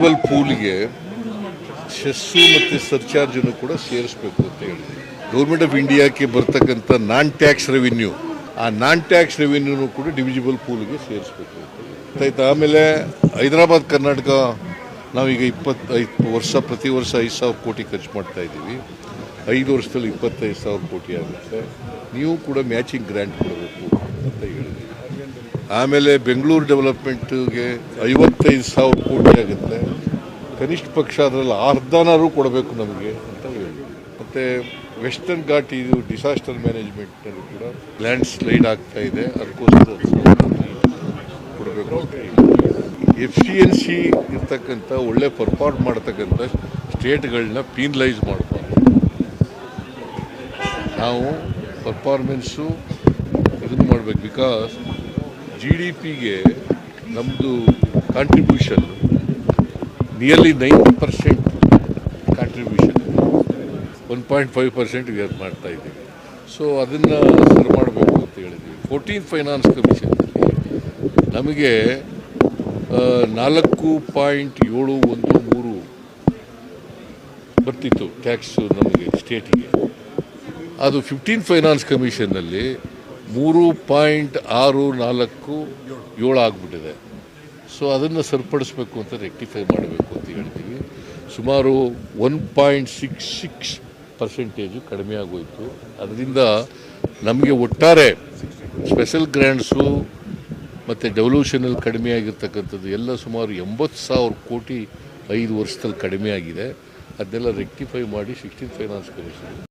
Travel ಪೂಲ್ಗೆ ಶಸ್ಸು ಮತ್ತು ಸರ್ಚಾರ್ಜನ್ನು ಕೂಡ ಸೇರಿಸಬೇಕು ಅಂತ ಹೇಳಿದೆ ಗೌರ್ಮೆಂಟ್ ಆಫ್ ಇಂಡಿಯಾಕ್ಕೆ ಬರ್ತಕ್ಕಂಥ ನಾನ್ ಟ್ಯಾಕ್ಸ್ ರೆವಿನ್ಯೂ ಆ ನಾನ್ ಟ್ಯಾಕ್ಸ್ ರೆವಿನ್ಯೂನು ಕೂಡ ಡಿವಿಜಿಬಲ್ ಪೂಲ್ಗೆ ಸೇರಿಸಬೇಕು ಅಂತ ಆಯ್ತು, ಆಮೇಲೆ ಹೈದರಾಬಾದ್, ಕರ್ನಾಟಕ ನಾವೀಗ ಇಪ್ಪತ್ತೈದು ವರ್ಷ, ಪ್ರತಿ ವರ್ಷ ಐದು ಸಾವಿರ ಕೋಟಿ ಖರ್ಚು ಮಾಡ್ತಾ ಇದ್ದೀವಿ. ಐದು ವರ್ಷದಲ್ಲಿ ಇಪ್ಪತ್ತೈದು ಸಾವಿರ ಕೋಟಿ ಆಗುತ್ತೆ. ನೀವು ಕೂಡ ಮ್ಯಾಚಿಂಗ್ ಗ್ರ್ಯಾಂಟ್ ಕೊಡಬೇಕು ಅಂತ ಹೇಳಿದ್ವಿ. ಆಮೇಲೆ ಬೆಂಗಳೂರು ಡೆವಲಪ್ಮೆಂಟ್ಗೆ ಐವತ್ತೈದು ಸಾವಿರ ಕೋಟಿ ಆಗುತ್ತೆ. ಕನಿಷ್ಠ ಪಕ್ಷ ಅದರಲ್ಲಿ ಅರ್ಧನಾರು ಕೊಡಬೇಕು ನಮಗೆ ಅಂತ ಹೇಳಿ ಮತ್ತು ವೆಸ್ಟರ್ನ್ ಘಾಟ್ ಇದು ಡಿಸಾಸ್ಟರ್ ಮ್ಯಾನೇಜ್ಮೆಂಟ್ನಲ್ಲಿ ಕೂಡ ಲ್ಯಾಂಡ್ ಸ್ಲೈಡ್ ಆಗ್ತಾ ಇದೆ. ಅದಕ್ಕೋಸ್ಕರ ಕೊಡಬೇಕು ಎಫ್ ಸಿ ಎನ್ ಸಿ ಇರ್ತಕ್ಕಂಥ ಒಳ್ಳೆ ಪರ್ಫಾರ್ಮ್ ಮಾಡ್ತಕ್ಕಂಥ ಸ್ಟೇಟ್ಗಳನ್ನ ಪೀನಲೈಸ್ ಮಾಡಬಾರ್ದು ನಾವು ಪರ್ಫಾರ್ಮೆನ್ಸು ಇದನ್ನು ಮಾಡಬೇಕು ಬಿಕಾಸ್ ಜಿ ಡಿ ಪಿಗೆ ನಮ್ಮದು contribution nearly ninety percent contribution one point five percent ಮಾಡ್ತಾ ಇದ್ದೀವಿ. ಸೊ ಅದನ್ನು ಸರಿ ಮಾಡಬೇಕು ಅಂತ ಹೇಳಿದ್ವಿ ಫೋರ್ಟೀನ್ ಫೈನಾನ್ಸ್ ಕಮಿಷನ್ನಲ್ಲಿ ನಮಗೆ ನಾಲ್ಕು ಪಾಯಿಂಟ್ ಏಳು ಒಂದು ಮೂರು ಬರ್ತಿತ್ತು ಟ್ಯಾಕ್ಸು ನಮಗೆ ಸ್ಟೇಟಿಗೆ ಅದು ಫಿಫ್ಟೀನ್ ಫೈನಾನ್ಸ್ ಕಮಿಷನ್ನಲ್ಲಿ ಮೂರು ಪಾಯಿಂಟ್ ಆರು ನಾಲ್ಕು ಏಳು ಆಗಿಬಿಟ್ಟಿದೆ ಸೊ ಅದನ್ನು ಸರಿಪಡಿಸ್ಬೇಕು ಅಂತ ರೆಕ್ಟಿಫೈ ಮಾಡಬೇಕು ಅಂತ ಹೇಳ್ತೀವಿ. ಸುಮಾರು one point six six percentage ಕಡಿಮೆ ಆಗೋಯಿತು. ಅದರಿಂದ ನಮಗೆ ಒಟ್ಟಾರೆ ಸ್ಪೆಷಲ್ ಗ್ರ್ಯಾಂಡ್ಸು ಮತ್ತು ಡೆವಲ್ಯೂಷನಲ್ಲಿ ಕಡಿಮೆ ಆಗಿರ್ತಕ್ಕಂಥದ್ದು ಎಲ್ಲ ಸುಮಾರು ಎಂಬತ್ತು ಸಾವಿರ ಕೋಟಿ ಐದು ವರ್ಷದಲ್ಲಿ ಕಡಿಮೆ ಆಗಿದೆ. ಅದನ್ನೆಲ್ಲ ರೆಕ್ಟಿಫೈ ಮಾಡಿ ಸಿಕ್ಸ್ಟೀನ್ ಫೈನಾನ್ಸ್ ಕಮಿಷನ್